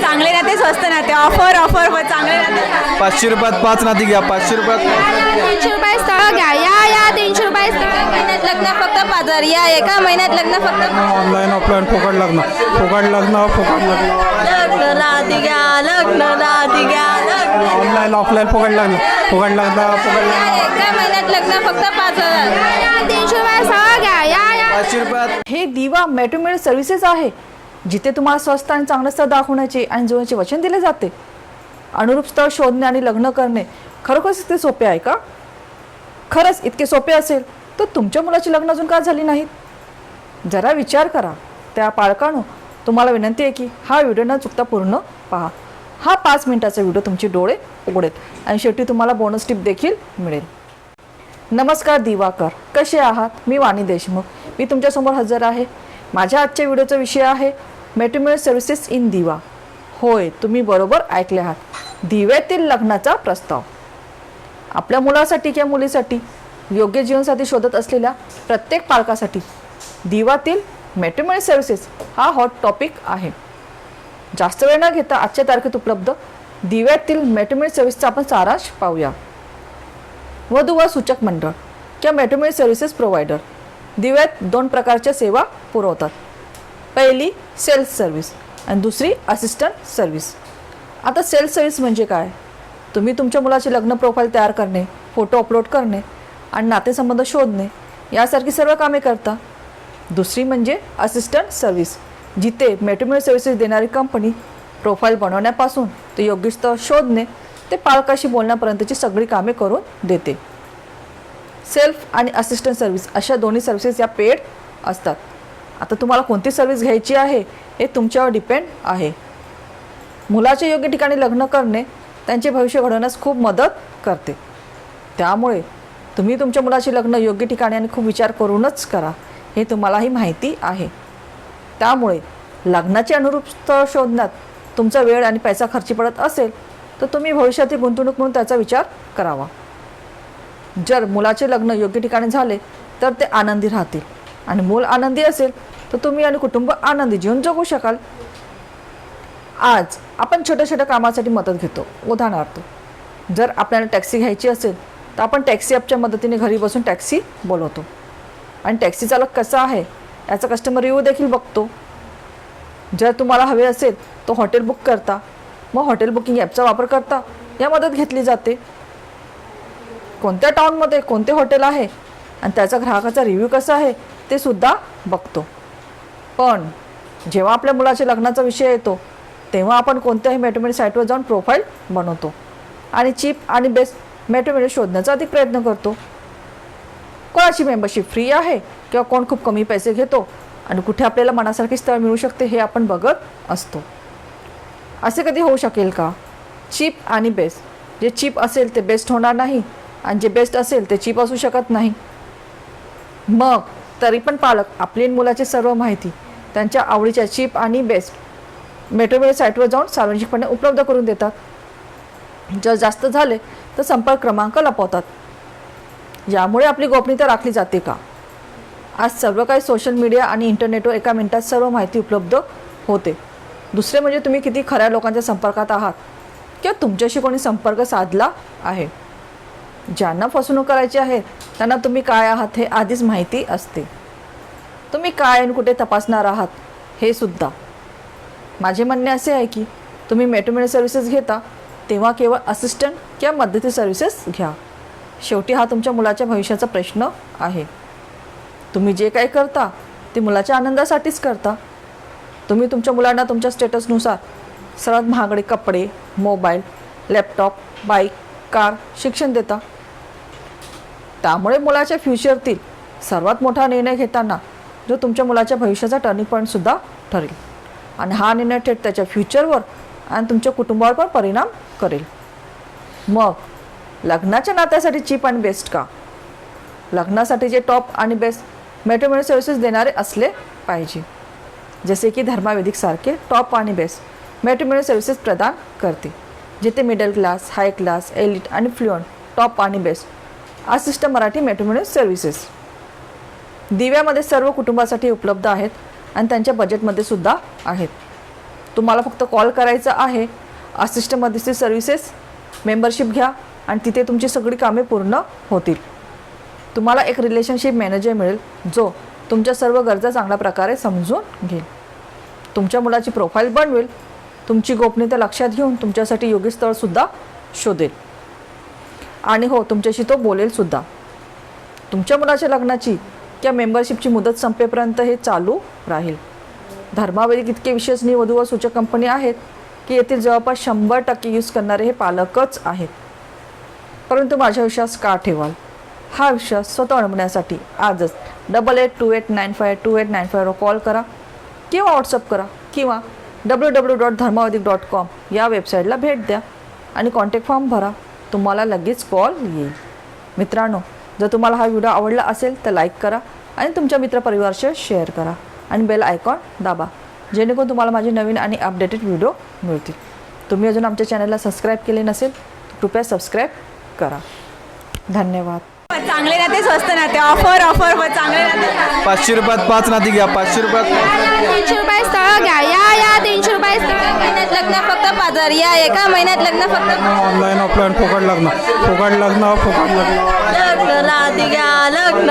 चांगले नाते स्वस्त नाते. ऑफर ऑफर व चांगले नाते. पाचशे रुपयात पाच नाती घ्या. पाचशे रुपयात नाती. तीनशे रुपये स्थळ घ्या. या या तीनशे रुपये स्थळ महिन्यात लग्न फक्त पाच हजार या एका महिन्यात लग्न फक्त ऑनलाईन ऑफलाईन फुकट लग्न. फुकट लग्न फुकट लग्न. लग्न घ्या लग्न राधी घ्या लग्न ऑनलाईन ऑफलाईन फुकट लग्न. फुकट लग्न फुकट लग्न. एका महिन्यात लग्न फक्त पाच हजार या तीनशे रुपये स्थळ घ्या. या या. पाचशे रुपयात हे दिवा मेट्रोमेड सर्व्हिसेस आहे. जिथे तुम्हाला स्वस्त आणि चांगलं स्थळ दाखवण्याचे आणि जुळण्याचे वचन दिले जाते. अनुरूप स्थळ शोधणे आणि लग्न करणे खरोखरच इतके सोपे आहे का? खरंच इतके सोपे असेल तर तुमच्या मुलाची लग्न अजून का झाली नाहीत? जरा विचार करा. त्या पालकांनो तुम्हाला विनंती आहे की हा व्हिडिओ न चुकता पूर्ण पहा. हा पाच मिनिटाचा व्हिडिओ तुमचे डोळे उघडेल आणि शेवटी तुम्हाला बोनस टिप देखील मिळेल. नमस्कार दिवाकर. कसे आहात? मी वाणी देशमुख. मी तुमच्यासमोर हजर आहे. माझ्या आजच्या व्हिडिओचा विषय आहे मेट्रिमोनियल सर्व्हिसेस इन दिवा. होय तुम्ही बरोबर ऐकले आहात. दिव्यातील लग्नाचा प्रस्ताव. आपल्या मुलासाठी किंवा मुलीसाठी योग्य जीवनसाथी शोधत असलेल्या प्रत्येक पालकासाठी दिवातील मेट्रिमोनियल सर्व्हिसेस हा हॉट टॉपिक आहे. जास्त वेळ न घेता आजच्या तारखेत उपलब्ध दिव्यातील मेट्रिमोनियल सर्व्हिसचा आपण सारांश पाहूया. वधू व सूचक मंडळ किंवा मॅट्रिमोनी सर्व्हिसेस प्रोव्हायडर. दिव्यात दोन प्रकारच्या सेवा पुरवतात. पहिली सेल्स सर्व्हिस आणि दुसरी असिस्टंट सर्व्हिस. आता सेल्स सर्व्हिस म्हणजे काय? तुम्ही तुमच्या मुलाचे लग्न प्रोफाईल तयार करणे फोटो अपलोड करणे आणि नातेसंबंध शोधणे यासारखी सर्व कामे करता. दुसरी म्हणजे असिस्टंट सर्व्हिस जिथे मेट्रिमोनी सर्व्हिसेस देणारी कंपनी प्रोफाईल बनवण्यापासून ते योग्य स्थळ शोधणे ते पालकाशी बोलण्यापर्यंतची सगळी कामे करून देते. सेल्फ आणि असिस्टंट सर्व्हिस अशा दोन्ही सर्व्हिसेस या पेड असतात. आता तुम्हाला कोणती सर्व्हिस घ्यायची आहे हे तुमच्यावर डिपेंड आहे. मुलाचे योग्य ठिकाणी लग्न करणे त्यांचे भविष्य घडवण्यास खूप मदत करते. त्यामुळे तुम्ही तुमच्या मुलाचे लग्न योग्य ठिकाणी आणि खूप विचार करूनच करा हे तुम्हालाही माहिती आहे. त्यामुळे लग्नाचे अनुरूप स्थळ शोधण्यात तुमचा वेळ आणि पैसा खर्ची पडत असेल तर तुम्ही भविष्यातील गुंतवणूक म्हणून त्याचा विचार करावा. जर मुलाचे लग्न योग्य ठिकाणी झाले तर ते आनंदी राहतील. आणि मूल आनंदी असेल तर तुम्ही आणि कुटुंब आनंदी जीवन जगू शकाल. आज आपण छोट्या छोट्या कामासाठी मदत घेतो. उदाहरणार्थ जर आपल्याला टॅक्सी घ्यायची असेल तर आपण टॅक्सी ॲपच्या मदतीने घरी बसून टॅक्सी बोलवतो. आणि टॅक्सी चालक कसा आहे याचा कस्टमर रिव्ह्यू देखील बघतो. जर तुम्हाला हवे असेल तर हॉटेल बुक करता. मग हॉटेल बुकिंग ॲपचा वापर करता. या मदत घेतली जाते. कोणत्या टाऊनमध्ये कोणते हॉटेल आहे आणि त्याचा ग्राहकाचा रिव्ह्यू कसा आहे ते सुद्धा बघतो. पण जेव्हा आपल्या मुलाच्या लग्नाचा विषय येतो तेव्हा आपण कोणत्याही मॅट्रिमोनी साईटवर जाऊन प्रोफाईल बनवतो आणि चीप आणि बेस्ट मॅट्रिमोनी शोधण्याचा अधिक प्रयत्न करतो. कोणाची मेंबरशिप फ्री आहे किंवा कोण खूप कमी पैसे घेतो आणि कुठे आपल्याला मनासारखे स्थळ मिळू शकते हे आपण बघत असतो. असे कधी होऊ शकेल का? चीप आणि बेस्ट जे चीप असेल ते बेस्ट होणार नाही. आणि जे बेस्ट असेल ते चीप असू शकत नाही. मग तरी पण पालक आपली मुलाची सर्व माहिती त्यांच्या आवडीच्या चीप आणि बेस्ट मेट्रोवेल साईटवर जाऊन सार्वजनिकपणे उपलब्ध करून देतात. जर जास्त झाले तर संपर्क क्रमांक लपवतात. यामुळे आपली गोपनीयता राखली जाते का? आज सर्व काही सोशल मीडिया आणि इंटरनेटवर एका मिनिटात सर्व माहिती उपलब्ध होते. दुसरे म्हणजे तुम्ही किती खऱ्या लोकांच्या संपर्कात आहात? किंवा तुमच्याशी कोणी संपर्क साधला आहे? ज्यांना फसवणूक करायची आहे त्यांना तुम्ही काय आहात हे आधीच माहिती असते. तुम्ही काय आणि कुठे तपासणार आहात हे सुद्धा. माझे म्हणणे असे आहे की तुम्ही मेट्रोमेडी सर्व्हिसेस घेता तेव्हा केवळ असिस्टंट किंवा मदती सर्व्हिसेस घ्या. शेवटी हा तुमच्या मुलाच्या भविष्याचा प्रश्न आहे. तुम्ही जे काही करता ते मुलाच्या आनंदासाठीच करता. तुम्ही तुमच्या मुलांना तुमच्या स्टेटसनुसार सर्वात महागडे कपडे मोबाईल लॅपटॉप बाईक कार शिक्षण देता. त्यामुळे मुलाच्या फ्युचरतील सर्वात मोठा निर्णय घेताना जो तुमच्या मुलाच्या भविष्याचा टर्निंग पॉईंटसुद्धा ठरेल. आणि हा निर्णय थेट त्याच्या फ्युचरवर आणि तुमच्या कुटुंबावर पण परिणाम करेल. मग लग्नाच्या नात्यासाठी चीप आणि बेस्ट का? लग्नासाठी जे टॉप आणि बेस्ट मेट्रोमेडी सर्व्हिसेस देणारे असले पाहिजे. जसे की धर्मावेदिक सारखे टॉप आणि बेस्ट मेट्रोमेडी सर्व्हिसेस प्रदान करते जिथे middle class high class elite आणि फ्लुअंट टॉप आणि best assist Marathi matrimony services दिव्यामध्ये सर्व कुटुंबासाठी उपलब्ध आहेत आणि त्यांच्या बजेटमध्ये सुद्धा आहेत. तुम्हाला फक्त कॉल करायचा आहे असिस्ट मध्यस्थी सर्व्हिसेस मेंबरशिप घ्या आणि तिथे तुमची सगळी कामे पूर्ण होतील. तुम्हाला एक रिलेशनशिप मॅनेजर मिळेल जो तुमच्या सर्व गरजा चांगल्या प्रकारे समजून घेईल. तुमच्या मुलाची प्रोफाईल बनवेल तुमची गोपनीयता लक्षात घेऊन तुमच्यासाठी योग्य स्थळसुद्धा शोधेल. आणि हो तुमच्याशी तो बोलेल सुद्धा. तुमच्या मुलाच्या लग्नाची किंवा मेंबरशिपची मुदत संपेपर्यंत हे चालू राहील. धर्मावरील इतके विश्वसनीय वधू व सूचक कंपनी आहेत की येथील जवळपास शंभर टक्के यूज करणारे हे पालकच आहेत. परंतु माझा विश्वास का ठेवाल? हा विश्वास स्वतः अडवण्यासाठी आजच double eight two eight nine five two eight nine फायवर call करा किंवा व्हॉट्सअप करा किंवा डब्ल्यू डब्ल्यू डॉट धर्मावधिक डॉट कॉम या वेबसाईटला भेट द्या आणि कॉन्टॅक्ट फॉर्म भरा. तुम्हाला लगेच कॉल येईल. मित्रांनो जर तुम्हाला हा व्हिडिओ आवडला असेल तर लाईक करा आणि तुमच्या मित्रपरिवारशी शेअर करा आणि बेल आयकॉन दाबा जेणेकरून तुम्हाला माझे नवीन आणि अपडेटेड व्हिडिओ मिळतील. तुम्ही अजून आमच्या चॅनलला सबस्क्राईब केले नसेल कृपया सबस्क्राईब करा. धन्यवाद. चांगले नाते स्वस्त नाते. ऑफर ऑफर चांगले नाते. पाचशे रुपयात पाच नाती घ्या. पाचशे रुपयात नाती घ्या. तीनशे रुपये स्थळ घ्या. या या तीनशे रुपये स्थळ घ्या. महिन्यात लग्न फक्त पाच हजार या एका महिन्यात लग्न फक्त ऑनलाईन ऑफलाईन फुकट लग्न. फुकट लग्न फुकट लग्न. लग्न राधिका लग्न.